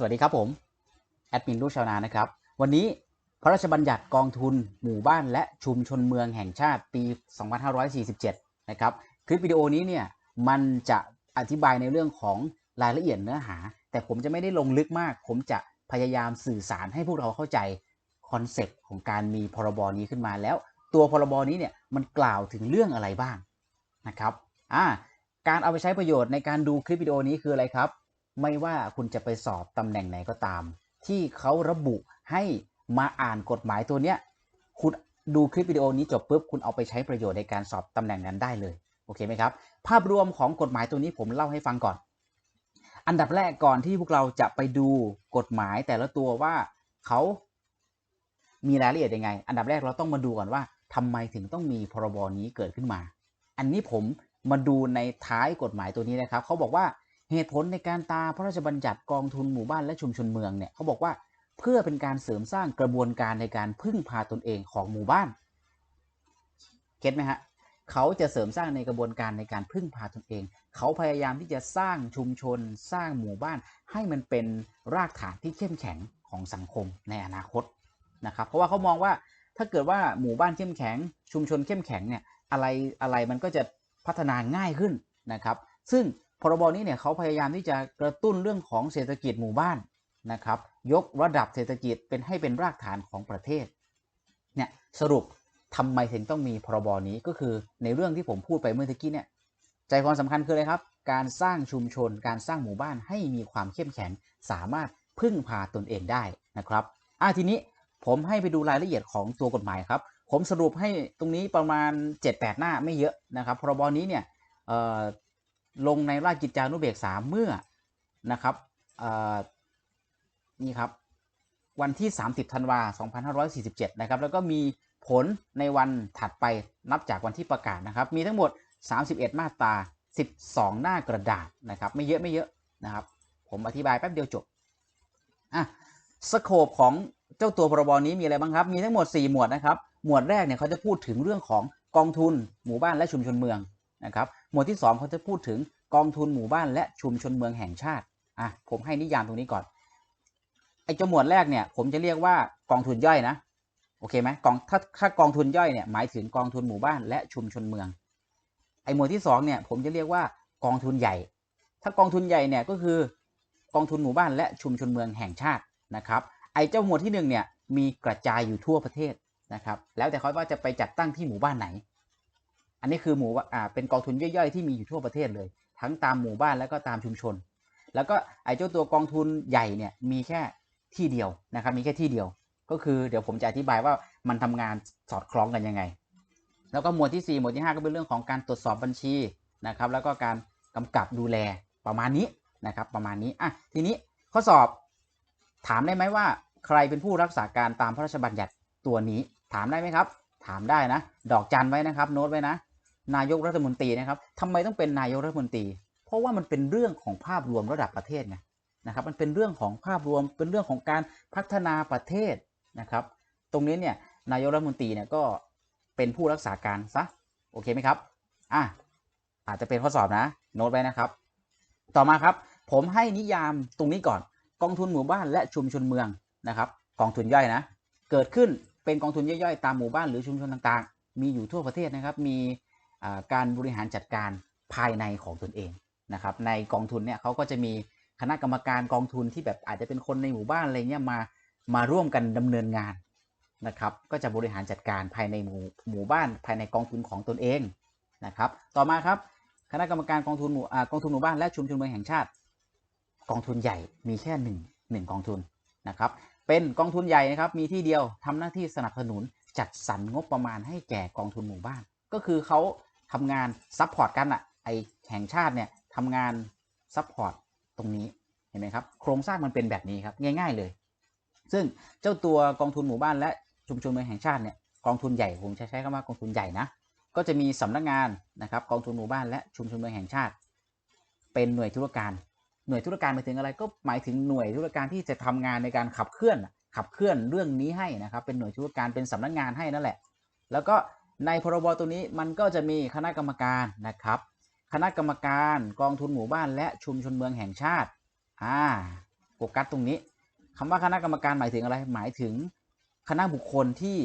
สวัสดีครับผมแอดมินลูกชาวนานะครับ วันนี้พระราชบัญญัติกองทุนหมู่บ้านและชุมชนเมืองแห่งชาติปี 2547 นะครับ คลิปวิดีโอนี้เนี่ยมันจะอธิบายในเรื่องของรายละเอียดเนื้อหา แต่ผมจะไม่ได้ลงลึกมาก ผมจะพยายามสื่อสารให้พวกเราเข้าใจคอนเซปต์ของการมีพรบนี้ขึ้นมาแล้ว ตัวพรบนี้เนี่ยมันกล่าวถึงเรื่องอะไรบ้างนะครับอ่าการเอาไปใช้ประโยชน์ในการดูคลิปวิดีโอนี้คืออะไรครับ ไม่ว่าคุณจะไปสอบตำแหน่งไหนก็ตาม ที่เขาระบุให้มาอ่านกฎหมายตัวเนี้ยคุณดูคลิปวิดีโอนี้จบปุ๊บคุณเอาไปใช้ประโยชน์ในการสอบตำแหน่งนั้นได้เลยโอเคไหมครับ ภาพรวมของกฎหมายตัวนี้ผมเล่าให้ฟังก่อน อันดับแรกก่อนที่พวกเราจะไปดูกฎหมายแต่ละตัวว่าเขามีรายละเอียดยังไง อันดับแรกเราต้องมาดูก่อนว่าทำไมถึงต้องมีพรบนี้เกิดขึ้นมา อันนี้ผมมาดูในท้ายกฎหมายตัวนี้นะครับเขาบอกว่า เหตุผลในการตาพระราชบัญญัติกองทุนหมู่บ้านและชุมชนเมืองเนี่ยเขาบอกว่าเพื่อเป็นการเสริมสร้างกระบวนการในการพึ่งพาตนเองของหมู่บ้านเก็ตไหมฮะเขาจะเสริมสร้างในกระบวนการในการพึ่งพาตนเอง เขาพยายามที่จะสร้างชุมชนสร้างหมู่บ้าน ให้มันเป็นรากฐานที่เข้มแข็งของสังคมในอนาคตนะครับ เพราะว่าเขามองว่าถ้าเกิดว่าหมู่บ้านเข้มแข็ง ชุมชนเข้มแข็งเนี่ยอะไรอะไรมันก็จะพัฒนาง่ายขึ้นนะครับ ซึ่ง พรบนี้เนี่ยเขาพยายามที่จะกระตุ้นเรื่องของเศรษฐกิจหมู่บ้านนะครับ ยกระดับเศรษฐกิจเป็นให้เป็นรากฐานของประเทศเนี่ยสรุปทำไมถึงต้องมีพรบนี้ก็คือในเรื่องที่ผมพูดไปเมื่อกี้เนี่ยใจความสำคัญคืออะไรครับ การสร้างชุมชน การสร้างหมู่บ้านให้มีความเข้มแข็งสามารถพึ่งพาตนเองได้นะครับอะทีนี้ผมให้ไปดูรายละเอียดของตัวกฎหมายครับ ผมสรุปให้ตรงนี้ประมาณ 7-8 หน้าไม่เยอะนะครับพรบนี้เนี่ย ลงในราชกิจจานุเบกษาเมื่อนะครับนี่ครับวันที่ 30 ธันวา 2547 นะครับ แล้วก็มีผลในวันถัดไปนับจากวันที่ประกาศนะครับ มีทั้งหมด 31 มาตรา 12 หน้ากระดาษนะครับ ไม่เยอะไม่เยอะนะครับ ผมอธิบายแป๊บเดียวจบ อะ สโคปของเจ้าตัวพรบนี้มีอะไรบ้างครับ มีทั้งหมด 4 หมวดนะครับ หมวดแรกเนี่ยเขาจะพูดถึงเรื่องของกองทุน หมู่บ้านและชุมชนเมือง นะครับหมวดที่ 2 เขาจะพูดถึงกองทุนหมู่บ้านและชุมชนเมืองแห่งชาติอะผมให้นิยามตรงนี้ก่อนไอ้จหมวดแรกเนี่ยผมจะเรียกว่ากองทุนย่อยนะโอเคไหมกองถ้าถ้ากองทุนย่อยเนี่ยหมายถึงกองทุนหมู่บ้านและชุมชนเมืองไอ้หมวดที่2เนี่ยผมจะเรียกว่ากองทุนใหญ่ ถ้ากองทุนใหญ่เนี่ยก็คือกองทุนหมู่บ้านและชุมชนเมืองแห่งชาตินะครับไอ้เจ้าหมวดที่1เนี่ยมีกระจายอยู่ทั่วประเทศนะครับแล้วแต่เขาว่าจะไปจัดตั้งที่หมู่บ้านไหน อันนี้คือหมู่อ่าเป็นกองทุนย่อยๆที่มีอยู่ทั่วประเทศเลย ทั้งตามหมู่บ้านแล้วก็ตามชุมชน แล้วก็ไอ้เจ้าตัวกองทุนใหญ่เนี่ยมีแค่ที่เดียวนะครับมีแค่ที่เดียว ก็คือเดี๋ยวผมจะอธิบายว่ามันทำงานสอดคล้องกันยังไง แล้วก็หมวดที่ 4 หมวดที่ 5 ก็เป็นเรื่องของการตรวจสอบบัญชีนะครับแล้วก็การกำกับดูแลประมาณนี้นะครับประมาณนี้อะทีนี้ข้อสอบถามได้ไหมว่าใครเป็นผู้รักษาการตามพระราชบัญญัติตัวนี้ ถามได้ไหมครับ ถามได้นะ ดอกจันไว้นะครับโน้ตไว้นะ นายกรัฐมนตรีนะครับทำไมต้องเป็นนายกรัฐมนตรี เพราะว่ามันเป็นเรื่องของภาพรวมระดับประเทศไงนะครับ มันเป็นเรื่องของภาพรวม เป็นเรื่องของการพัฒนาประเทศนะครับ ตรงนี้เนี่ยนายกรัฐมนตรีเนี่ยก็เป็นผู้รักษาการซะโอเคไหมครับอะอาจจะเป็นข้อสอบนะโน้ตไว้นะครับ ต่อมาครับ ผมให้นิยามตรงนี้ก่อน กองทุนหมู่บ้านและชุมชนเมืองนะครับ กองทุนย่อยนะ เกิดขึ้นเป็นกองทุนย่อยๆ ตามหมู่บ้านหรือชุมชนต่างๆ มีอยู่ทั่วประเทศนะครับ มี การบริหารจัดการภายในของตนเองนะครับในกองทุนเนี่ยเขาก็จะมีคณะกรรมการกองทุนที่แบบอาจจะเป็นคนในหมู่บ้านอะไรเงี้ยมามาร่วมกันดำเนินงานนะครับก็จะบริหารจัดการภายในหมู่หมู่บ้านภายในกองทุนของตนเองนะครับต่อมาครับคณะกรรมการกองทุนหมู่กองทุนหมู่บ้านและชุมชนเมืองแห่งชาติ กองทุนใหญ่มีแค่หนึ่งหนึ่งกองทุนนะครับเป็นกองทุนใหญ่นะครับมีที่เดียวทำหน้าที่สนับสนุนจัดสรรงบประมาณให้แก่กองทุนหมู่บ้าน ก็คือเขา ทำงานซัพพอร์ตกันอะไอแห่งชาติเนี่ยทำงานซัพพอร์ตตรงนี้เห็นไหมครับโครงสร้างมันเป็นแบบนี้ครับง่าย ๆเลย ซึ่งเจ้าตัวกองทุนหมู่บ้านและชุมชนเมืองแห่งชาติเนี่ยกองทุนใหญ่ผมใช้ใช้คำว่ากองทุนใหญ่นะก็จะมีสำนักงานนะครับกองทุนหมู่บ้านและชุมชนเมืองแห่งชาติ เป็นหน่วยธุรการ หน่วยธุรการหมายถึงอะไรก็หมายถึงหน่วยธุรการที่จะทำงานในการขับเคลื่อนขับเคลื่อนเรื่องนี้ให้นะครับเป็นหน่วยธุรการเป็นสำนักงานให้นั่นแหละ แล้วก็ ในพรบตัวนี้มันก็จะมีคณะกรรมการนะครับ คณะกรรมการกองทุนหมู่บ้านและชุมชนเมืองแห่งชาติอ่าโฟกัสตรงนี้คำว่าคณะกรรมการหมายถึงอะไรหมายถึงคณะบุคคลที่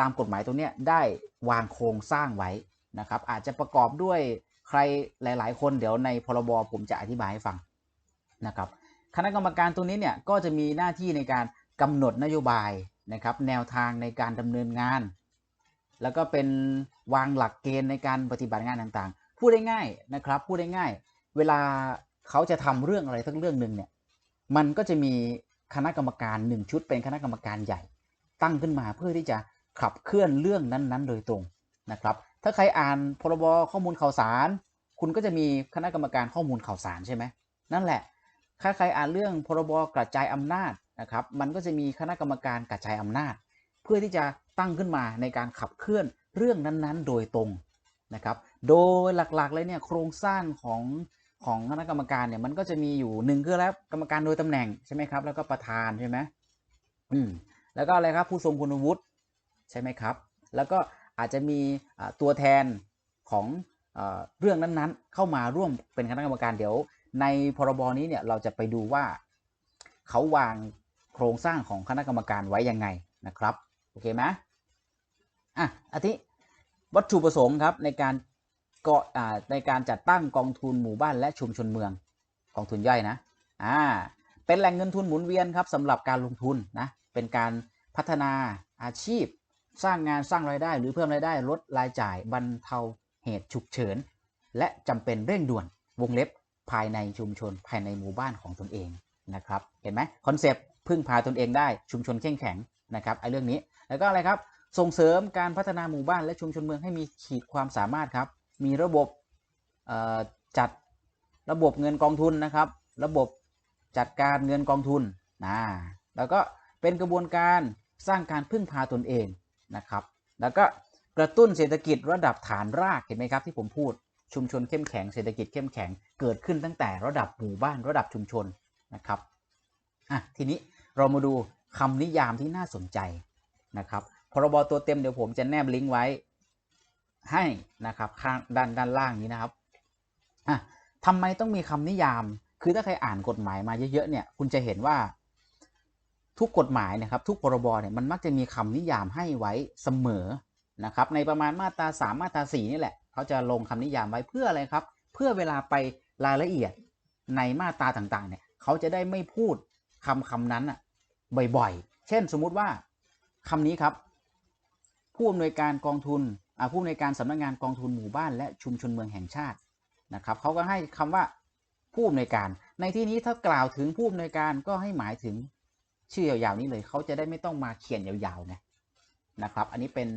ตามกฎหมายตรงนี้ได้วางโครงสร้างไว้นะครับ อาจจะประกอบด้วยใครหลาย ๆ คนเดี๋ยวในพรบผมจะอธิบายให้ฟังนะครับ คณะกรรมการตรงนี้เนี่ยก็จะมีหน้าที่ในการกำหนดนโยบายนะครับ แนวทางในการดำเนินงาน แล้วก็เป็นวางหลักเกณฑ์ในการปฏิบัติงานต่างๆ พูดได้ง่ายนะครับ พูดได้ง่าย เวลาเขาจะทำเรื่องอะไรทั้งเรื่องหนึ่งเนี่ย มันก็จะมีคณะกรรมการหนึ่งชุดเป็นคณะกรรมการใหญ่ ตั้งขึ้นมาเพื่อที่จะขับเคลื่อนเรื่องนั้นๆ โดยตรงนะครับ ถ้าใครอ่านพรบข้อมูลข่าวสาร คุณก็จะมีคณะกรรมการข้อมูลข่าวสารใช่ไหมนั่นแหละถ้าใครอ่านเรื่องพรบกระจายอำนาจนะครับ มันก็จะมีคณะกรรมการกระจายอำนาจ เพื่อที่จะ ตั้งขึ้นมาในการขับเคลื่อนเรื่องนั้นๆ โดยตรงนะครับ โดยหลักๆเลยเนี่ยโครงสร้างของของคณะกรรมการเนี่ยมันก็จะมีอยู่หนึ่งคือแล้วกรรมการโดยตำแหน่งใช่ไหมครับแล้วก็ประธานใช่ไหมอืมแล้วก็อะไรครับผู้ทรงคุณวุฒิใช่ไหมครับ แล้วก็อาจจะมีตัวแทนของอเรื่องนั้นๆ เข้ามาร่วมเป็นคณะกรรมการเดี๋ยว ในพรบนี้เนี่ยเราจะไปดูว่าเขาวางโครงสร้างของคณะกรรมการไว้ยังไงนะครับ โอเคไหมอะอาทิวัตถุประสงค์ครับในการเกาะอ่าในการจัดตั้งกองทุนหมู่บ้านและชุมชนเมืองกองทุนย่อยนะอ่าเป็นแหล่งเงินทุนหมุนเวียนครับสำหรับการลงทุนนะเป็นการพัฒนาอาชีพ สร้างงานสร้างรายได้ หรือเพิ่มรายได้ลดรายจ่ายบรรเทาเหตุฉุกเฉิน และจำเป็นเร่งด่วนวงเล็บภายในชุมชนภายในหมู่บ้านของตนเองนะครับเห็นไหมคอนเซปต์พึ่งพาตนเองได้ชุมชนเข้มแข็งนะครับไอ้เรื่องนี้ แล้วก็อะไรครับ ส่งเสริมการพัฒนาหมู่บ้านและชุมชนเมืองให้มีขีดความสามารถครับ มีระบบจัดระบบเงินกองทุนนะครับ ระบบจัดการเงินกองทุนนะแล้วก็เป็นกระบวนการสร้างการพึ่งพาตนเองนะครับ แล้วก็กระตุ้นเศรษฐกิจระดับฐานรากเห็นไหมครับที่ผมพูดชุมชนเข้มแข็งเศรษฐกิจเข้มแข็งเกิดขึ้นตั้งแต่ระดับหมู่บ้านระดับชุมชนนะครับอะทีนี้เรามาดูคำนิยามที่น่าสนใจ นะครับพรบตัวเต็มเดี๋ยวผมจะแนบลิงก์ไว้ให้นะครับข้างด้านด้านล่างนี้นะครับอะทำไมต้องมีคำนิยาม คือถ้าใครอ่านกฎหมายมาเยอะๆเนี่ยคุณจะเห็นว่า ทุกกฎหมายนะครับ ทุกพรบเนี่ยมันมักจะมีคำนิยามให้ไว้เสมอนะครับ ในประมาณมาตราสามมาตราสี่นี่แหละเขาจะลงคำนิยามไว้เพื่ออะไรครับ เพื่อเวลาไปรายละเอียดในมาตราต่างๆเนี่ยเขาจะได้ไม่พูดคำคำนั้นอะบ่อยๆ เช่นสมมุติว่า คำนี้ครับผู้อำนวยการกองทุนผู้อำนวยการสำนักงานกองทุนหมู่บ้านและชุมชนเมืองแห่งชาตินะครับเขาก็ให้คำว่าผู้อำนวยการ ในที่นี้ถ้ากล่าวถึงผู้อำนวยการก็ให้หมายถึงชื่อยาวๆนี้เลยเขาจะได้ไม่ต้องมาเขียนยาวๆนะนะครับ อันนี้เป็น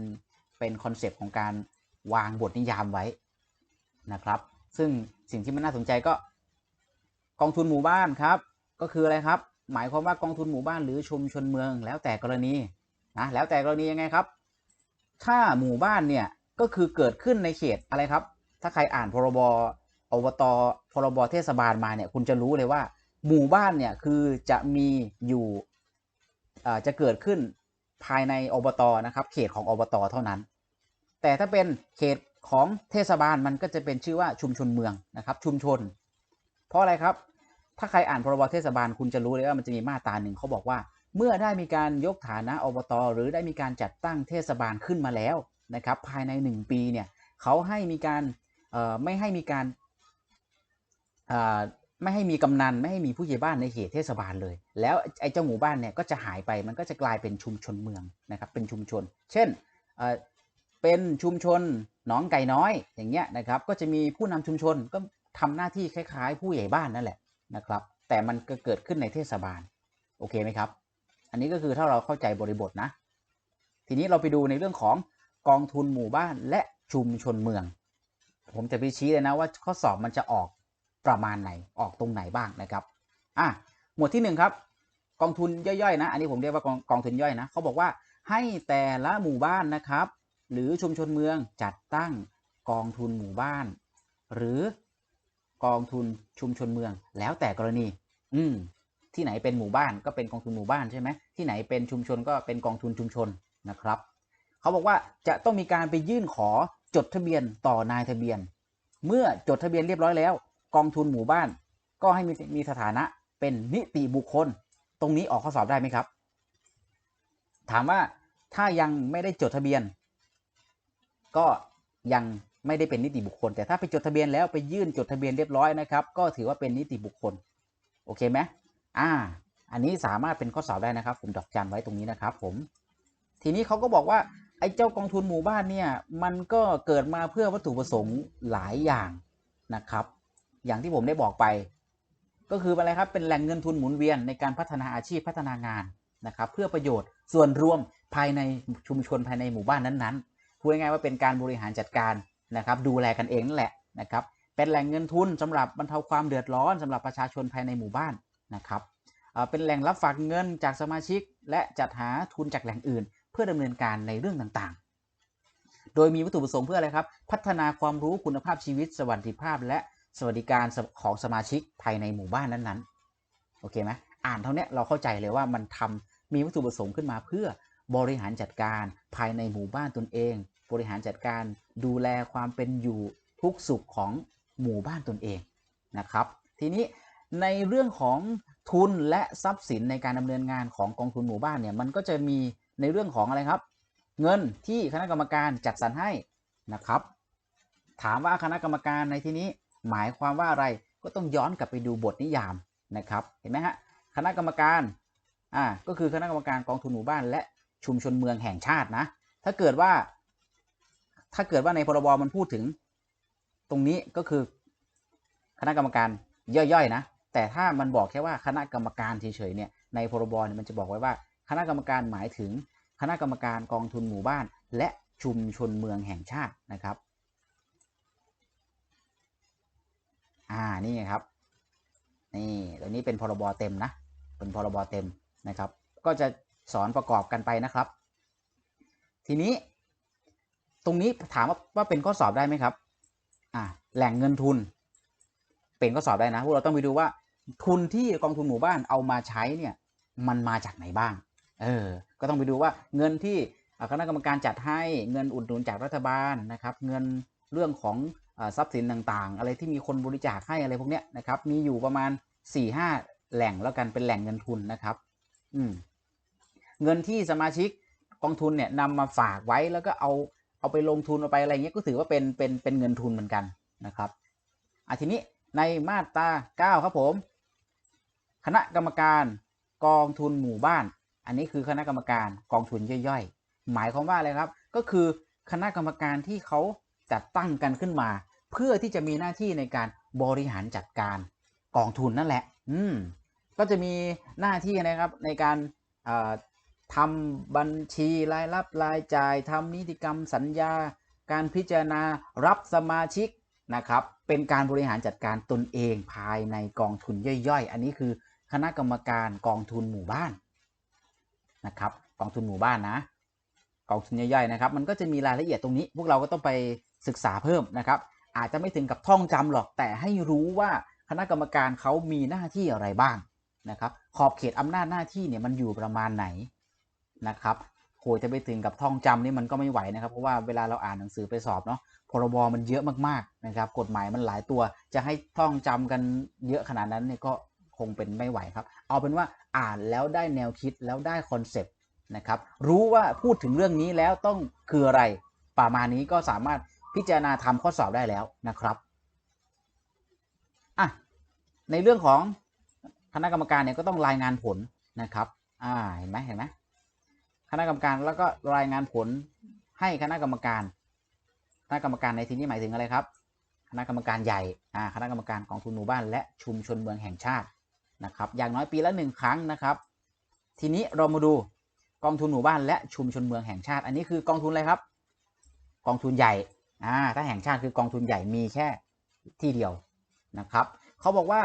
เป็นคอนเซปต์ของการวางบทนิยามไว้นะครับ ซึ่งสิ่งที่มันน่าสนใจก็ กองทุนหมู่บ้านครับ ก็คืออะไรครับ หมายความว่ากองทุนหมู่บ้านหรือชุมชนเมืองแล้วแต่กรณี นะแล้วแต่กรณียังไงครับ ถ้าหมู่บ้านเนี่ยก็คือเกิดขึ้นในเขตอะไรครับ ถ้าใครอ่านพรบอบตพรบเทศบาลมาเนี่ยคุณจะรู้เลยว่า หมู่บ้านเนี่ยคือจะมีอยู่จะเกิดขึ้นภายในอบตนะครับเขตของอบตเท่านั้น แต่ถ้าเป็นเขตของเทศบาลมันก็จะเป็นชื่อว่าชุมชนเมืองนะครับชุมชน เพราะอะไรครับ ถ้าใครอ่านพรบเทศบาลคุณจะรู้เลยว่ามันจะมีมาตราหนึ่งเขาบอกว่า เมื่อได้มีการยกฐานะอบต หรือได้มีการจัดตั้งเทศบาลขึ้นมาแล้วนะครับภายใน 1 ปีเนี่ยเขาให้มีการไม่ให้มีการไม่ให้มีกำนันไม่ให้มีผู้ใหญ่บ้านในเขตเทศบาลเลย แล้วไอ้เจ้าหมู่บ้านเนี่ยก็จะหายไปมันก็จะกลายเป็นชุมชนเมืองนะครับเป็นชุมชน เช่นเป็นชุมชนหนองไก่น้อยอย่างเงี้ยนะครับก็จะมีผู้นำชุมชนก็ทำหน้าที่คล้าย ๆ ผู้ใหญ่บ้านนั่นแหละนะครับแต่มันก็เกิดขึ้นในเทศบาลโอเคไหมครับ อันนี้ก็คือถ้าเราเข้าใจบริบทนะ ทีนี้เราไปดูในเรื่องของกองทุนหมู่บ้านและชุมชนเมือง ผมจะไปชี้เลยนะว่าข้อสอบมันจะออกประมาณไหนออกตรงไหนบ้างนะครับอะหมวดที่หนึ่งครับ กองทุนย่อยๆนะ อันนี้ผมเรียกว่ากองกองทุนย่อยนะเขาบอกว่าให้แต่ละหมู่บ้านนะครับ หรือชุมชนเมืองจัดตั้งกองทุนหมู่บ้าน หรือกองทุนชุมชนเมืองแล้วแต่กรณี อืม ที่ไหนเป็นหมู่บ้านก็เป็นกองทุนหมู่บ้านใช่ไหมที่ไหนเป็นชุมชนก็เป็นกองทุนชุมชนนะครับเขาบอกว่าจะต้องมีการไปยื่นขอจดทะเบียนต่อนายทะเบียน เมื่อจดทะเบียนเรียบร้อยแล้ว กองทุนหมู่บ้าน ก็ให้มีมีสถานะเป็นนิติบุคคล ตรงนี้ออกข้อสอบได้ไหมครับ ถามว่าถ้ายังไม่ได้จดทะเบียน ก็ยังไม่ได้เป็นนิติบุคคล แต่ถ้าไปจดทะเบียนแล้วไปยื่นจดทะเบียนเรียบร้อยนะครับ ก็ถือว่าเป็นนิติบุคคล โอเคไหม อ่า อันนี้สามารถเป็นข้อสอบได้นะครับ ผมดอกจันไว้ตรงนี้นะครับ ผม ทีนี้เขาก็บอกว่าไอ้เจ้ากองทุนหมู่บ้านเนี่ยมันก็เกิดมาเพื่อวัตถุประสงค์หลายอย่างนะครับ อย่างที่ผมได้บอกไป ก็คืออะไรครับเป็นแหล่งเงินทุนหมุนเวียนในการพัฒนาอาชีพพัฒนางานนะครับ เพื่อประโยชน์ส่วนรวมภายในชุมชนภายในหมู่บ้านนั้นๆพูดง่ายๆว่าเป็นการบริหารจัดการนะครับ ดูแลกันเองนั่นแหละนะครับเป็นแหล่งเงินทุนสำหรับบรรเทาความเดือดร้อนสำหรับประชาชนภายในหมู่บ้าน นะครับเป็นแหล่งรับฝากเงินจากสมาชิก และจัดหาทุนจากแหล่งอื่น เพื่อดำเนินการในเรื่องต่างๆ โดยมีวัตถุประสงค์เพื่ออะไรครับ พัฒนาความรู้คุณภาพชีวิต สวัสดิภาพ และสวัสดิการของสมาชิกภายในหมู่บ้านนั้นๆ โอเคไหมอ่านเท่านี้เราเข้าใจเลยว่ามันทำมีวัตถุประสงค์ขึ้นมาเพื่อบริหารจัดการภายในหมู่บ้านตนเอง บริหารจัดการดูแลความเป็นอยู่ทุกสุขของหมู่บ้านตนเองนะครับ ทีนี้ ในเรื่องของทุนและทรัพย์สินในการดำเนินงานของกองทุนหมู่บ้านเนี่ยมันก็จะมีในเรื่องของอะไรครับ เงินที่คณะกรรมการจัดสรรให้นะครับ ถามว่าคณะกรรมการในที่นี้หมายความว่าอะไรก็ต้องย้อนกลับไปดูบทนิยามนะครับ เห็นไหมฮะคณะกรรมการอ่าก็คือคณะกรรมการกองทุนหมู่บ้าน และชุมชนเมืองแห่งชาตินะ ถ้าเกิดว่า ถ้าเกิดว่าในพรบมันพูดถึง ตรงนี้ก็คือคณะกรรมการย่อยๆนะ แต่ถ้ามันบอกแค่ว่าคณะกรรมการเฉยๆเนี่ยในพรบเนี่ยมันจะบอกไว้ว่า คณะกรรมการหมายถึง คณะกรรมการกองทุนหมู่บ้าน และชุมชนเมืองแห่งชาตินะครับอ่านี่ครับนี่ตัวนี้เป็นพรบเต็มนะเป็นพรบเต็มนะครับ ก็จะสอนประกอบกันไปนะครับ ทีนี้ ตรงนี้ถามว่าว่าเป็นข้อสอบได้ไหมครับอ่าแหล่งเงินทุน เป็นข้อสอบได้นะพวกเราต้องไปดูว่า ทุนที่กองทุนหมู่บ้านเอามาใช้เนี่ยมันมาจากไหนบ้าง เออ ก็ต้องไปดูว่าเงินที่คณะกรรมการจัดให้เงินอุดหนุนจากรัฐบาลนะครับ เงินเรื่องของทรัพย์สินต่างๆ อะไรที่มีคนบริจาคให้อะไรพวกเนี้ยนะครับ มีอยู่ประมาณ4ี่ห้าแหล่งแล้วกันเป็นแหล่งเงินทุนนะครับ อืม เงินที่สมาชิกกองทุนเนี่ยนำมาฝากไว้แล้วก็เอาเอาไปลงทุนเอาไปอะไรเงี้ยก็ถือว่าเป็นเป็นเป็นเงินทุนเหมือนกันนะครับอะทีนี้ในมาตรา9ครับผม คณะกรรมการกองทุนหมู่บ้าน อันนี้คือคณะกรรมการกองทุนย่อยๆ หมายความว่าอะไรครับ ก็คือคณะกรรมการที่เขาจัดตั้งกันขึ้นมา เพื่อที่จะมีหน้าที่ในการบริหารจัดการกองทุนนั่นแหละ อืม ก็จะมีหน้าที่นะครับในการทำบัญชีรายรับรายจ่ายทำนิติกรรมสัญญา การพิจารณารับสมาชิกนะครับ เป็นการบริหารจัดการตนเองภายในกองทุนย่อยๆ อันนี้คือ คณะกรรมการกองทุนหมู่บ้านนะครับ กองทุนหมู่บ้านนะ กองทุนย่อยๆนะครับ มันก็จะมีรายละเอียดตรงนี้ พวกเราก็ต้องไปศึกษาเพิ่มนะครับ อาจจะไม่ถึงกับท่องจำหรอกแต่ให้รู้ว่าคณะกรรมการเขามีหน้าที่อะไรบ้างนะครับ ขอบเขตอำนาจหน้าที่เนี่ยมันอยู่ประมาณไหนนะครับโหจะไปถึงกับท่องจำนี่มันก็ไม่ไหวนะครับ เพราะว่าเวลาเราอ่านหนังสือไปสอบเนาะพรบมันเยอะมากๆนะครับ กฎหมายมันหลายตัวจะให้ท่องจำกันเยอะขนาดนั้นเนี่ยก็ คงเป็นไม่ไหวครับ เอาเป็นว่าอ่านแล้วได้แนวคิดแล้วได้คอนเซปต์นะครับ รู้ว่าพูดถึงเรื่องนี้แล้วต้องคืออะไร ประมาณนี้ก็สามารถพิจารณาทำข้อสอบได้แล้วนะครับอะในเรื่องของคณะกรรมการเนี่ยก็ต้องรายงานผลนะครับอ่าเห็นไหมเห็นไหมคณะกรรมการแล้วก็รายงานผลให้คณะกรรมการ คณะกรรมการในที่นี้หมายถึงอะไรครับ คณะกรรมการใหญ่อ่าคณะกรรมการกองทุนหมู่บ้านและชุมชนเมืองแห่งชาติ นะครับอย่างน้อยปีละหนึ่งครั้งนะครับ ทีนี้เรามาดูกองทุนหมู่บ้านและชุมชนเมืองแห่งชาติ อันนี้คือกองทุนอะไรครับ กองทุนใหญ่อ่าถ้าแห่งชาติคือกองทุนใหญ่มีแค่ที่เดียวนะครับเขาบอกว่า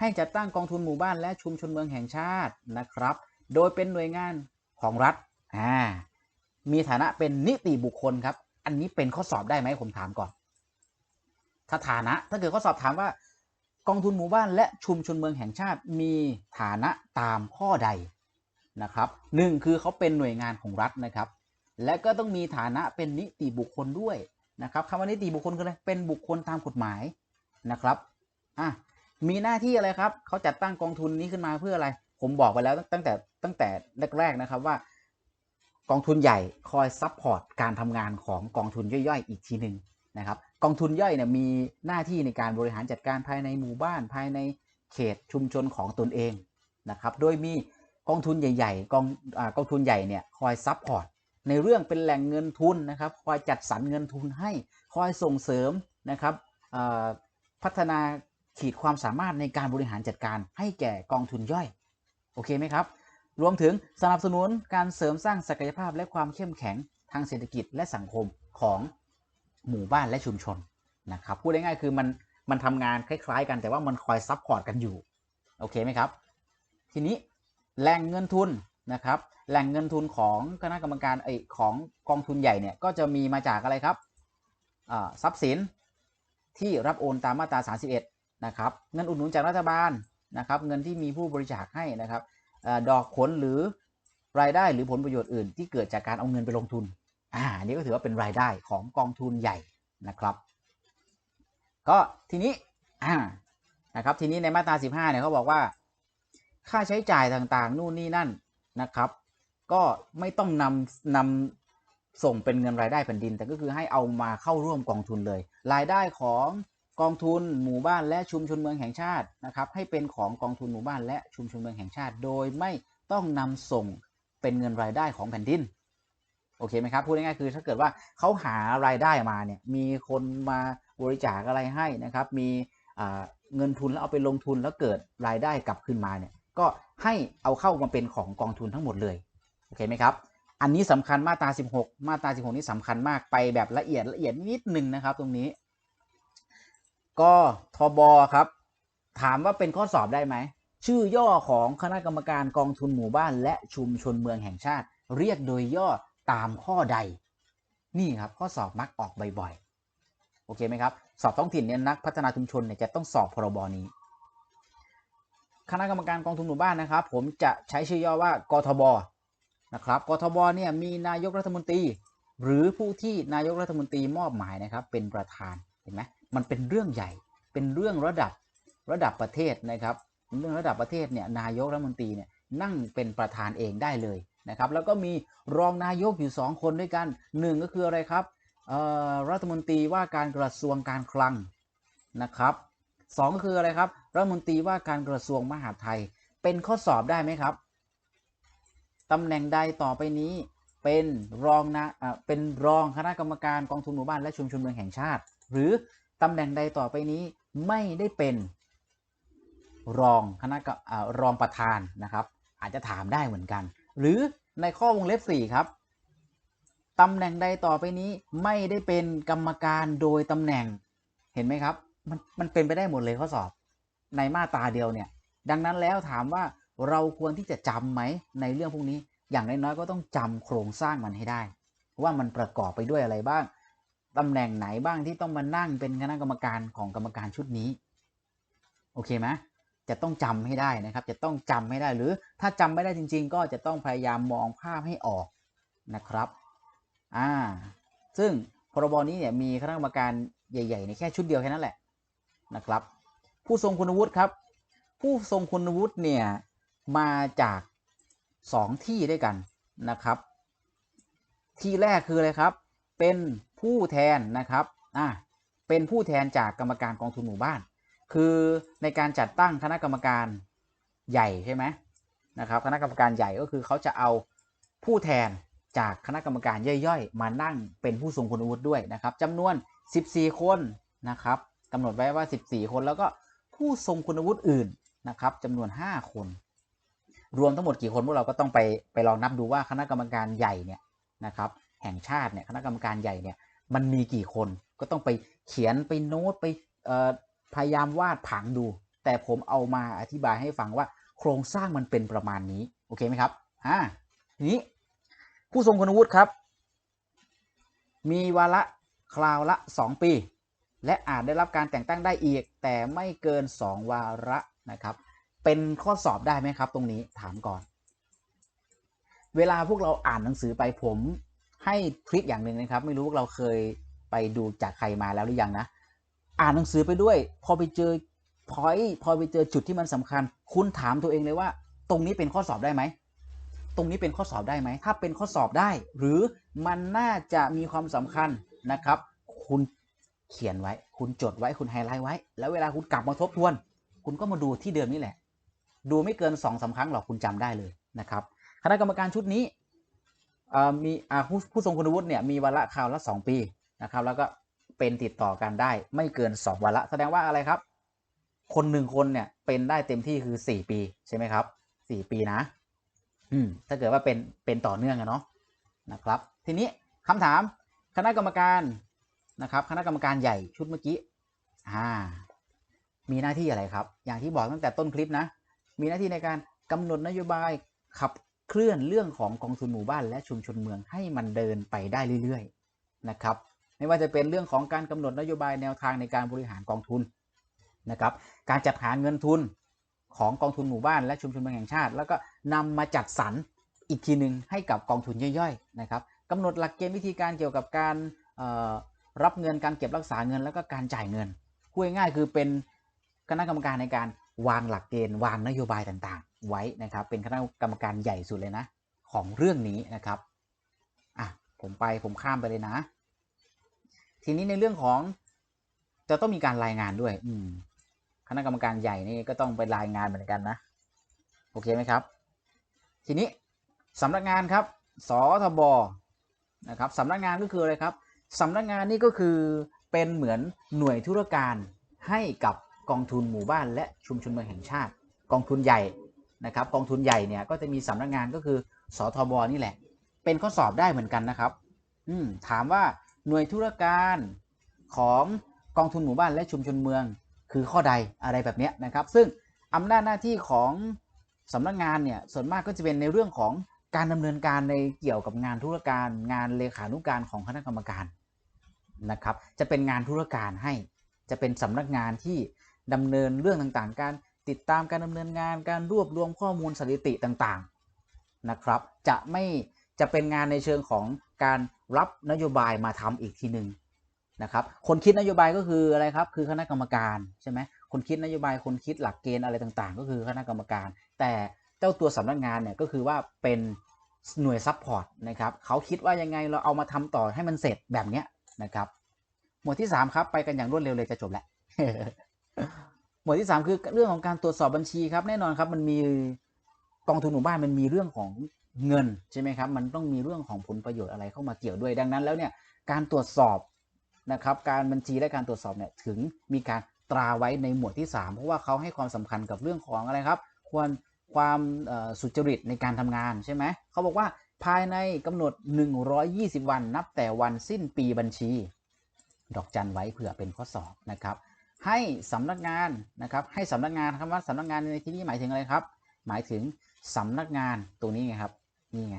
ให้จัดตั้งกองทุนหมู่บ้านและชุมชนเมืองแห่งชาตินะครับ โดยเป็นหน่วยงานของรัฐอ่ามีฐานะเป็นนิติบุคคลครับ อันนี้เป็นข้อสอบได้ไหมผมถามก่อน ถ้าฐานะ ถ้าเกิดข้อสอบถามว่า กองทุนหมู่บ้านและชุมชนเมืองแห่งชาติมีฐานะตามข้อใดนะครับหนึ่งคือเขาเป็นหน่วยงานของรัฐนะครับ และก็ต้องมีฐานะเป็นนิติบุคคลด้วยนะครับคำว่านิติบุคคลคืออะไรเป็นบุคคลตามกฎหมายนะครับอะมีหน้าที่อะไรครับเขาจัดตั้งกองทุนนี้ขึ้นมาเพื่ออะไร ผมบอกไปแล้วตั้งแต่ตั้งแต่แรกๆนะครับว่ากองทุนใหญ่คอยซัพพอร์ตการทำงานของกองทุนย่อยๆ อีกทีหนึ่งนะครับ กองทุนย่อยเนี่ยมีหน้าที่ในการบริหารจัดการภายในหมู่บ้านภายในเขตชุมชนของตนเองนะครับ โดยมีกองทุนใหญ่ๆกองอกองทุนใหญ่เนี่ยคอยซัพพอร์ตในเรื่องเป็นแหล่งเงินทุนนะครับ คอยจัดสรรเงินทุนให้คอยส่งเสริมนะครับพัฒนาขีดความสามารถในการบริหารจัดการให้แก่กองทุนย่อยโอเคไหมครับ รวมถึงสนับสนุนการเสริมสร้างศักยภาพและความเข้มแข็งทางเศรษฐกิจและสังคมของ หมู่บ้านและชุมชนนะครับพูดง่ายๆคือมันมันทำงานคล้ายๆ กันแต่ว่ามันคอยซับพอร์ตกันอยู่โอเคไหมครับ ทีนี้แหล่งเงินทุนนะครับแหล่งเงินทุนของคณะกรรมการไอของกองทุนใหญ่เนี่ยก็จะมีมาจากอะไรครับทรัพย์สินที่รับโอนตามมาตรา 31 นะครับ เงินอุดหนุนจากรัฐบาลนะครับ เงินที่มีผู้บริจาคให้นะครับดอกผลหรือรายได้หรือผลประโยชน์อื่น ที่เกิดจากการเอาเงินไปลงทุน อ่านี่ก็ถือว่าเป็นรายได้ของกองทุนใหญ่นะครับ ก็ทีนี้อ่านะครับทีนี้ในมาตรา 15เนี่ยเขาบอกว่า ค่าใช้จ่ายต่างๆ นู่นนี่นั่นนะครับ ก็ไม่ต้องนำนำส่งเป็นเงินรายได้แผ่นดิน แต่ก็คือให้เอามาเข้าร่วมกองทุนเลย รายได้ของกองทุนหมู่บ้านและชุมชนเมืองแห่งชาตินะครับ ให้เป็นของกองทุนหมู่บ้านและชุมชนเมืองแห่งชาติ โดยไม่ต้องนำส่งเป็นเงินรายได้ของแผ่นดิน โอเคไหมครับ พูดง่ายๆคือถ้าเกิดว่าเขาหารายได้มาเนี่ย มีคนมาบริจาคอะไรให้นะครับ มีเงินทุนแล้วเอาไปลงทุนแล้วเกิดรายได้กลับขึ้นมาเนี่ย ก็ให้เอาเข้ามาเป็นของกองทุนทั้งหมดเลย โอเคไหมครับ อันนี้สำคัญมาตรา 16 มาตรา 16 นี้สำคัญมากไปแบบละเอียดละเอียดนิดนึงนะครับ ตรงนี้ ก็ทบครับ ถามว่าเป็นข้อสอบได้ไหม ชื่อย่อของคณะกรรมการกองทุนหมู่บ้าน และชุมชนเมืองแห่งชาติ เรียกโดยย่อ ตามข้อใด นี่ครับข้อสอบมักออกบ่อยๆ โอเคไหมครับ สอบท้องถิ่นเนี่ยนักพัฒนาชุมชนเนี่ยจะต้องสอบพรบนี้ คณะกรรมการกองทุนหมู่บ้านนะครับ ผมจะใช้ชื่อย่อว่ากทบนะครับ กทบเนี่ยมีนายกรัฐมนตรี หรือผู้ที่นายกรัฐมนตรีมอบหมายนะครับ เป็นประธาน เห็นไหมมันเป็นเรื่องใหญ่ เป็นเรื่องระดับระดับประเทศนะครับ เรื่องระดับประเทศเนี่ยนายกรัฐมนตรีเนี่ยนั่งเป็นประธานเองได้เลย นะครับแล้วก็มีรองนายกอยู่ 2 คนด้วยกัน 1 ก็คืออะไรครับรัฐมนตรีว่าการกระทรวงการคลังนะครับสก็คืออะไรครับรัฐมนตรีว่าการกระทรวงมหาดไทย เป็นข้อสอบได้ไหมครับตำแหน่งใดต่อไปนี้เป็นรองนะเป็นรองคณะกรรมการกองทุนหมู่บ้านและชุมชนเมืองแห่งชาติ หรือตำแหน่งใดต่อไปนี้ไม่ได้เป็นรองคณะรองประธานนะครับ อาจจะถามได้เหมือนกัน หรือในข้อวงเล็บ 4 ครับตำแหน่งใดต่อไปนี้ไม่ได้เป็นกรรมการโดยตำแหน่งเห็นไหมครับ มันมันเป็นไปได้หมดเลยข้อสอบ ในมาตราเดียวเนี่ย ดังนั้นแล้วถามว่าเราควรที่จะจำไหมในเรื่องพวกนี้ อย่างน้อยๆก็ต้องจำโครงสร้างมันให้ได้ ว่ามันประกอบไปด้วยอะไรบ้างตำแหน่งไหนบ้างที่ต้องมานั่งเป็นคณะกรรมการของกรรมการชุดนี้ โอเคไหม จะต้องจำให้ได้นะครับ จะต้องจำให้ได้หรือถ้าจำไม่ได้จริง ๆ ก็จะต้องพยายามมองภาพให้ออกนะครับอ่าซึ่งพรบนี้เนี่ยมีคณะกรรมการใหญ่ๆในแค่ชุดเดียวแค่นั้นแหละนะครับ ผู้ทรงคุณวุฒิครับ ผู้ทรงคุณวุฒิเนี่ยมาจาก 2 ที่ด้วยกันนะครับ ที่แรกคืออะไรครับ เป็นผู้แทนนะครับอ่าเป็นผู้แทนจากกรรมการกองทุนหมู่บ้าน คือในการจัดตั้งคณะกรรมการใหญ่ใช่ไหมนะครับ คณะกรรมการใหญ่ก็คือเขาจะเอาผู้แทนจากคณะกรรมการย่อยๆ มานั่งเป็นผู้ทรงคุณวุฒิด้วยนะครับจำนวน 14 คนนะครับกำหนดไว้ว่า 14 คนแล้วก็ผู้ทรงคุณวุฒิอื่นนะครับจำนวน 5 คน รวมทั้งหมดกี่คนพวกเราก็ต้องไปไปลองนับดูว่าคณะกรรมการใหญ่เนี่ยนะครับ แห่งชาติเนี่ยคณะกรรมการใหญ่เนี่ยมันมีกี่คนก็ต้องไปเขียนไปโน้ตไป พยายามวาดผังดู แต่ผมเอามาอธิบายให้ฟังว่าโครงสร้างมันเป็นประมาณนี้ โอเคไหมครับอ่าทีนี้ผู้ทรงคุณวุฒิครับ มีวาระคราวละ 2 ปี และอาจได้รับการแต่งตั้งได้อีก แต่ไม่เกิน 2 วาระนะครับ เป็นข้อสอบได้ไหมครับ ตรงนี้ถามก่อน เวลาพวกเราอ่านหนังสือไปผมให้ทริคอย่างหนึ่งนะครับ ไม่รู้ว่าเราเคยไปดูจากใครมาแล้วหรือยังนะ อ่านหนังสือไปด้วย พอไปเจอพอยพอไปเจอจุดที่มันสำคัญ คุณถามตัวเองเลยว่า ตรงนี้เป็นข้อสอบได้ไหมตรงนี้เป็นข้อสอบได้ไหม ถ้าเป็นข้อสอบได้ หรือมันน่าจะมีความสำคัญนะครับ คุณเขียนไว้ คุณจดไว้คุณไฮไลท์ไว้ แล้วเวลาคุณกลับมาทบทวน คุณก็มาดูที่เดิมนี่แหละ ดูไม่เกินสองสาครั้งหรอกคุณจำได้เลยนะครับคณะกรรมการชุดนี้มีผู้ผู้ทรงคุณวุฒิเนี่ยมีวาระคราวละ 2 ปีนะครับ แล้วก็ เป็นติดต่อกันได้ไม่เกิน 2วาระแสดงว่าอะไรครับ คนหนึ่งคนเนี่ยเป็นได้เต็มที่คือ 4 ปีใช่ไหมครับ 4 ปีนะ อืม ถ้าเกิดว่าเป็นเป็นต่อเนื่องอะเนาะนะครับ ทีนี้คำถามคณะกรรมการนะครับ คณะกรรมการใหญ่ชุดเมื่อกี้อ่ามีหน้าที่อะไรครับ อย่างที่บอกตั้งแต่ต้นคลิปนะ มีหน้าที่ในการกำหนดนโยบายขับเคลื่อนเรื่องของกองทุนหมู่บ้านและชุมชนเมืองให้มันเดินไปได้เรื่อยๆนะครับ ไม่ว่าจะเป็นเรื่องของการกำหนดนโยบายแนวทางในการบริหารกองทุนนะครับการจัดหาเงินทุนของกองทุนหมู่บ้านและชุมชนเมืองแห่งชาติ แล้วก็นำมาจัดสรรอีกทีหนึ่งให้กับกองทุนย่อยๆนะครับกำหนดหลักเกณฑ์วิธีการเกี่ยวกับการรับเงินการเก็บรักษาเงินแล้วก็การจ่ายเงินพูดง่ายคือเป็นคณะกรรมการในการวางหลักเกณฑ์วางนโยบายต่างๆ ไว้นะครับเป็นคณะกรรมการใหญ่สุดเลยนะ ของเรื่องนี้นะครับอะผมไปผมข้ามไปเลยนะ ทีนี้ในเรื่องของจะต้องมีการรายงานด้วย อืม คณะกรรมการใหญ่นี่ก็ต้องไปรายงานเหมือนกันนะ โอเคไหมครับ ทีนี้สำนักงานครับ สทบ นะครับสำนักงานก็คืออะไรครับสำนักงานนี่ก็คือเป็นเหมือนหน่วยธุรการให้กับกองทุนหมู่บ้านและชุมชนเมืองแห่งชาติ กองทุนใหญ่นะครับ กองทุนใหญ่เนี่ยก็จะมีสำนักงานก็คือ สทบ นี่แหละ เป็นข้อสอบได้เหมือนกันนะครับ อืมถามว่า หน่วยธุรการของกองทุนหมู่บ้านและชุมชนเมือง คือข้อใดอะไรแบบนี้นะครับ ซึ่งอำนาจหน้าที่ของสำนักงานเนี่ยส่วนมากก็จะเป็นในเรื่องของการดำเนินการในเกี่ยวกับงานธุรการ งานเลขานุการของคณะกรรมการนะครับ จะเป็นงานธุรการให้จะเป็นสำนักงานที่ดำเนินเรื่องต่างๆ การติดตามการดำเนินงานการรวบรวมข้อมูลสถิติต่างๆนะครับ จะไม่ จะเป็นงานในเชิงของการรับนโยบายมาทำอีกทีหนึ่งนะครับคนคิดนโยบายก็คืออะไรครับ คือคณะกรรมการใช่ไหมคนคิดนโยบายคนคิดหลักเกณฑ์อะไรต่างๆ ก็คือคณะกรรมการ แต่เจ้าตัวสำนักงานเนี่ยก็คือว่าเป็นหน่วยซัพพอร์ตนะครับเขาคิดว่ายังไงเราเอามาทำต่อให้มันเสร็จแบบเนี้ยนะครับ หมวดที่ 3 ครับ ไปกันอย่างรวดเร็วเลยจะจบแล้วหมวดที่ 3 คือเรื่องของการตรวจสอบบัญชีครับแน่นอนครับมันมีกองทุนหมู่บ้านมันมีเรื่องของ เงินใช่ไหมครับ มันต้องมีเรื่องของผลประโยชน์อะไรเข้ามาเกี่ยวด้วย ดังนั้นแล้วเนี่ยการตรวจสอบนะครับ การบัญชีและการตรวจสอบเนี่ยถึงมีการตราไว้ในหมวดที่ 3 เพราะว่าเขาให้ความสำคัญกับเรื่องของอะไรครับ ควรความสุจริตในการทำงานใช่ไหมเขาบอกว่าภายในกำหนด 120 วันนับแต่วันสิ้นปีบัญชี ดอกจันไว้เผื่อเป็นข้อสอบนะครับ ให้สำนักงานนะครับให้สำนักงานคำว่าสำนักงานในที่นี้หมายถึงอะไรครับ หมายถึงสำนักงานตรงนี้ไงครับ นี่ไง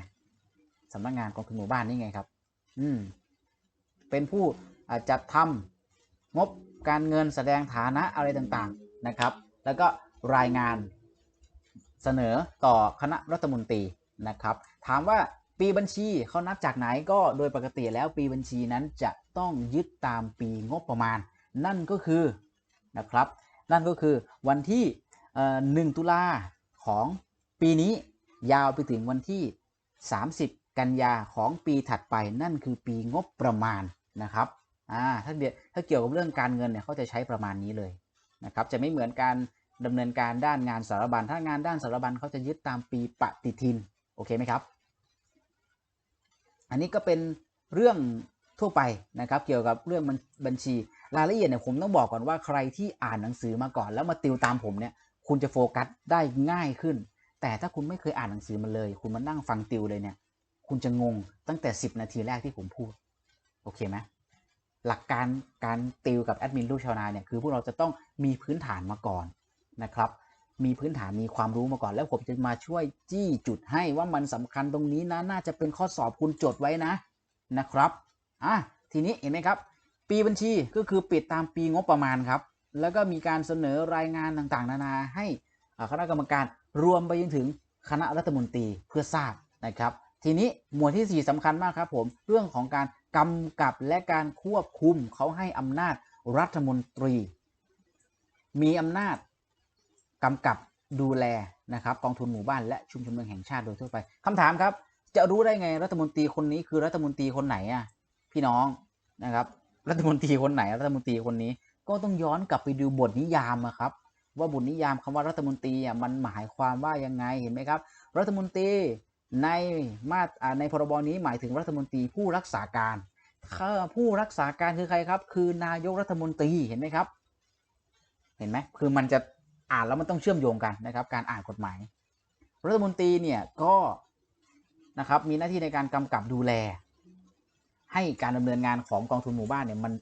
สำนักงานกองทุนหมู่บ้านนี่ไงครับ อืม เป็นผู้จัดทำงบการเงินแสดงฐานะอะไรต่างๆนะครับ แล้วก็รายงานเสนอต่อคณะรัฐมนตรีนะครับ ถามว่าปีบัญชีเขานับจากไหนก็โดยปกติแล้วปีบัญชีนั้นจะต้องยึดตามปีงบประมาณ นั่นก็คือนะครับ นั่นก็คือวันที่หนึ่งตุลาของปีนี้ยาวไปถึงวันที่ 30 กันยาของปีถัดไปนั่นคือปีงบประมาณนะครับอ่าถ้าเดียถ้าเกี่ยวกับเรื่องการเงินเนี่ยเขาจะใช้ประมาณนี้เลยนะครับจะไม่เหมือนการดำเนินการด้านงานสารบัญถ้างานด้านสารบัญเขาจะยึดตามปีปฏิทินโอเคไหมครับ อันนี้ก็เป็นเรื่องทั่วไปนะครับ เกี่ยวกับเรื่องบัญชีรายละเอียดเนี่ยผมต้องบอกก่อนว่าใครที่อ่านหนังสือมาก่อน แล้วมาติวตามผมเนี่ยคุณจะโฟกัสได้ง่ายขึ้น แต่ถ้าคุณไม่เคยอ่านหนังสือมาเลย คุณมานั่งฟังติวเลยเนี่ย คุณจะงงตั้งแต่ 10 นาทีแรกที่ผมพูด โอเคไหมหลักการการติวกับแอดมินลูกชาวนาเนี่ยคือพวกเราจะต้องมีพื้นฐานมาก่อนนะครับ มีพื้นฐานมีความรู้มาก่อน แล้วผมจะมาช่วยจี้จุดให้ว่ามันสำคัญตรงนี้นะน่าจะเป็นข้อสอบคุณจดไว้นะนะครับอะทีนี้เห็นไหมครับ ปีบัญชีก็คือปิดตามปีงบประมาณครับ แล้วก็มีการเสนอรายงานต่างๆ นานาให้คณะกรรมการ รวมไปจนถึงคณะรัฐมนตรีเพื่อทราบนะครับ ทีนี้หมวดที่ 4สำคัญมากครับผมเรื่องของการกำกับและการควบคุมเขาให้อำนาจรัฐมนตรี มีอำนาจกำกับดูแลนะครับกองทุนหมู่บ้านและชุมชนเมืองแห่งชาติโดยทั่วไปคำถามครับ จะรู้ได้ไงรัฐมนตรีคนนี้คือรัฐมนตรีคนไหนอะพี่น้องนะครับ รัฐมนตรีคนไหนรัฐมนตรีคนนี้ ก็ต้องย้อนกลับไปดูบทนิยามครับ ว่าบทนิยามคำว่ารัฐมนตรีอะมันหมายความว่ายังไงเห็นไหมครับ รัฐมนตรีในมาตราในพรบนี้หมายถึงรัฐมนตรีผู้รักษาการข้าผู้รักษาการคือใครครับ คือนายกรัฐมนตรีเห็นไหมครับ เห็นไหมคือมันจะอ่านแล้วมันต้องเชื่อมโยงกันนะครับ การอ่านกฎหมาย รัฐมนตรีเนี่ยก็นะครับมีหน้าที่ในการกำกับดูแล ให้การดำเนินงานของกองทุนหมู่บ้านเนี่ยมัน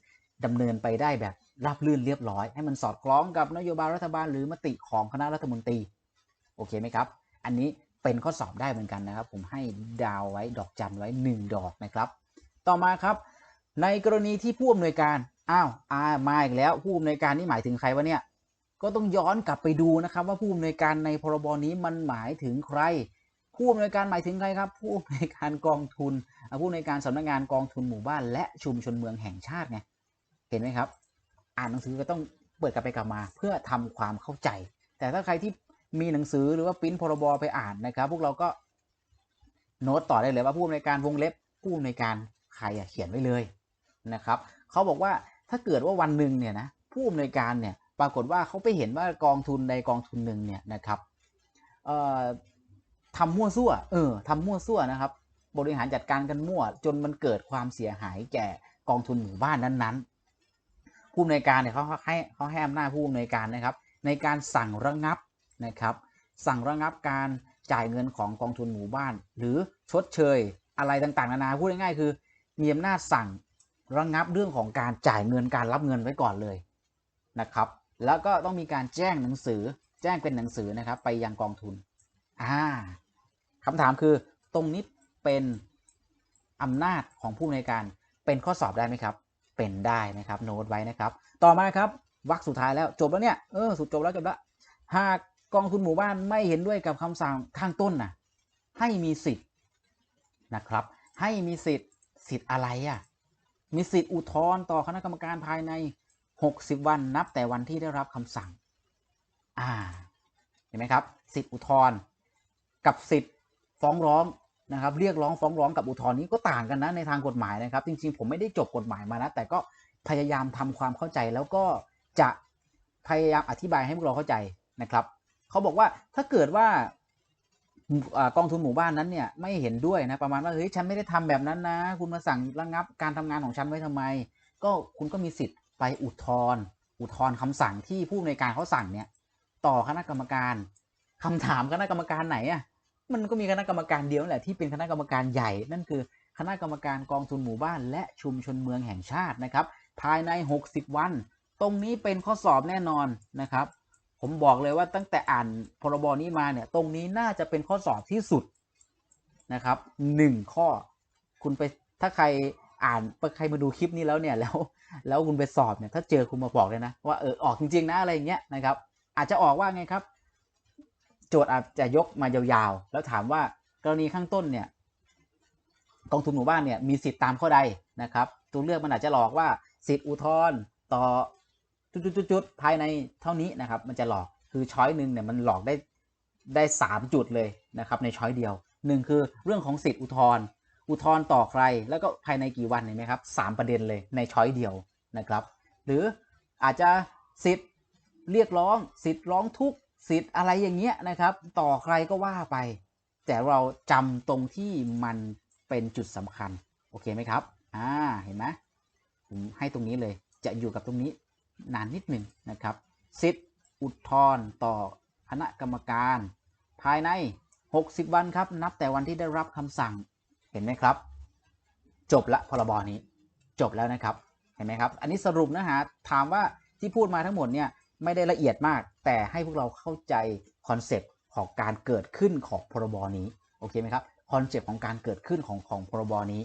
ดำเนินไปได้แบบ ราบรื่นเรียบร้อย ให้มันสอดคล้องกับนโยบายรัฐบาลหรือมติของคณะรัฐมนตรี โอเคไหมครับ อันนี้เป็นข้อสอบได้เหมือนกันนะครับ ผมให้ดาวไว้ดอกจันไว้ 1 ดอกนะครับ ต่อมาครับ ในกรณีที่ผู้อำนวยการอ้าวอามาอีกแล้วผู้อำนวยการนี่หมายถึงใครวะเนี่ยก็ต้องย้อนกลับไปดูนะครับว่าผู้อำนวยการในพรบนี้มันหมายถึงใคร ผู้อำนวยการหมายถึงใครครับ ผู้อำนวยการกองทุนผู้อำนวยการสำนักงานกองทุนหมู่บ้าน และชุมชนเมืองแห่งชาติไงเห็นไหมครับ อ่านหนังสือก็ต้องเปิดกลับไปกลับมา เพื่อทำความเข้าใจ แต่ถ้าใครที่มีหนังสือหรือว่าปริ้นพรบไปอ่านนะครับ พวกเราก็โน้ตต่อได้เลยว่าผู้อำนวยการวงเล็บผู้อำนวยการใครอะเขียนไว้เลยนะครับเขาบอกว่าถ้าเกิดว่าวันหนึ่งเนี่ยนะผู้อำนวยการเนี่ยปรากฏว่าเขาไปเห็นว่ากองทุนใดกองทุนหนึ่งเนี่ยนะครับทำมั่วซั่วเออทำมั่วซั่วนะครับ บริหารจัดการกันมั่วจนมันเกิดความเสียหายแก่กองทุนหมู่บ้านนั้นๆ ผู้อำนวยการเนี่ยเขาให้เขาให้อำนาจผู้อำนวยการนะครับ ในการสั่งระงับนะครับ สั่งระงับการจ่ายเงินของกองทุนหมู่บ้าน หรือชดเชยอะไรต่างๆนานาพูดง่ายๆคือ มีอำนาจสั่งระงับเรื่องของการจ่ายเงินการรับเงินไว้ก่อนเลยนะครับ แล้วก็ต้องมีการแจ้งหนังสือแจ้งเป็นหนังสือนะครับ ไปยังกองทุนอ่าคำถามคือตรงนี้เป็นอำนาจของผู้ในการเป็นข้อสอบได้ไหมครับ เป็นได้นะครับโน้ตไว้นะครับ ต่อมาครับวรรคสุดท้ายแล้วจบแล้วเนี่ยเออสุดจบแล้วจบแล้วหากกองทุนหมู่บ้านไม่เห็นด้วยกับคำสั่งข้างต้นนะให้มีสิทธิ์นะครับ ให้มีสิทธิ์สิทธิ์อะไรอะมีสิทธิ์อุทธรณ์ต่อคณะกรรมการภายใน 60 วันนับแต่วันที่ได้รับคำสั่งอ่าเห็นไหมครับ สิทธิ์อุทธรณ์กับสิทธิ์ฟ้องร้อง นะครับเรียกร้องฟ้องร้องกับอุทธรณ์นี้ก็ต่างกันนะในทางกฎหมายนะครับ จริงๆ ผมไม่ได้จบกฎหมายมานะ แต่ก็พยายามทำความเข้าใจแล้วก็จะพยายามอธิบายให้พวกเราเข้าใจนะครับเขาบอกว่าถ้าเกิดว่าอกองทุนหมู่บ้านนั้นเนี่ยไม่เห็นด้วยนะประมาณว่าเฮ้ยฉันไม่ได้ทำแบบนั้นนะ คุณมาสั่งระงับการทำงานของฉันไว้ทำไม ก็คุณก็มีสิทธิ์ไปอุทธรณ์อุทธรณ์คำสั่งที่ผู้ในการเขาสั่งเนี่ยต่อคณะกรรมการคำถามคณะกรรมการไหนอะ มันก็มีคณะกรรมการเดียวแหละที่เป็นคณะกรรมการใหญ่ นั่นคือคณะกรรมการกองทุนหมู่บ้าน และชุมชนเมืองแห่งชาตินะครับ ภายใน 60 วัน ตรงนี้เป็นข้อสอบแน่นอนนะครับ ผมบอกเลยว่าตั้งแต่อ่านพรบนี้มาเนี่ยตรงนี้น่าจะเป็นข้อสอบที่สุดนะครับหนึ่งข้อ คุณไปถ้าใครอ่านใครมาดูคลิปนี้แล้วเนี่ยแล้วแล้วคุณไปสอบเนี่ยถ้าเจอคุณมาบอกเลยนะว่าเออออกจริงๆนะอะไรอย่างเงี้ยนะครับ อาจจะออกว่าไงครับ โจทย์อาจจะยกมายาวๆ แล้วถามว่ากรณีข้างต้นเนี่ยกองทุนหมู่บ้านเนี่ยมีสิทธิ์ตามข้อใดนะครับ ตัวเลือกมันอาจจะหลอกว่าสิทธิ์อุทธรณ์ต่อจุดๆๆภายในเท่านี้นะครับ มันจะหลอกคือช้อยหนึ่งเนี่ยมันหลอกได้ได้สามจุดเลยนะครับในช้อยเดียวหนึ่งคือเรื่องของสิทธิ์อุทธรณ์อุทธรณ์ต่อใคร แล้วก็ภายในกี่วันเห็นไหมครับสามประเด็นเลยในช้อยเดียวนะครับ หรืออาจจะสิทธิ์เรียกร้องสิทธิ์ร้องทุกข์ สิทธิ์อะไรอย่างเงี้ยนะครับ ต่อใครก็ว่าไป แต่เราจำตรงที่มันเป็นจุดสำคัญ โอเคไหมครับอ่าเห็นไหมผมให้ตรงนี้เลยจะอยู่กับตรงนี้นานนิดหนึ่งนะครับสิทธิ์อุทธรณ์ต่อคณะกรรมการ ภายใน 60 วันครับ นับแต่วันที่ได้รับคำสั่งเห็นไหมครับ จบละพรบนี้ จบแล้วนะครับเห็นไหมครับ อันนี้สรุปเนื้อหาถามว่าที่พูดมาทั้งหมดเนี่ย ไม่ได้ละเอียดมาก แต่ให้พวกเราเข้าใจคอนเซปต์ของการเกิดขึ้นของพรบนี้โอเคไหมครับคอนเซปต์ของการเกิดขึ้นของของพรบนี้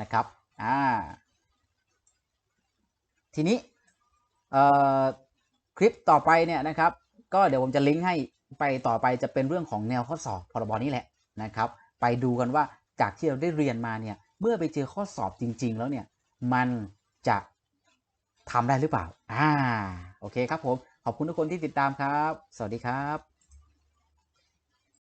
นะครับอ่าทีนี้คลิปต่อไปเนี่ยนะครับ ก็เดี๋ยวผมจะลิงก์ให้ไปต่อไปจะเป็นเรื่องของแนวข้อสอบพรบนี้แหละนะครับ ไปดูกันว่าจากที่เราได้เรียนมาเนี่ยเมื่อไปเจอข้อสอบจริง ๆ แล้วเนี่ยมันจะ ทำได้หรือเปล่า อ่า โอเคครับผม ขอบคุณทุกคนที่ติดตามครับ สวัสดีครับ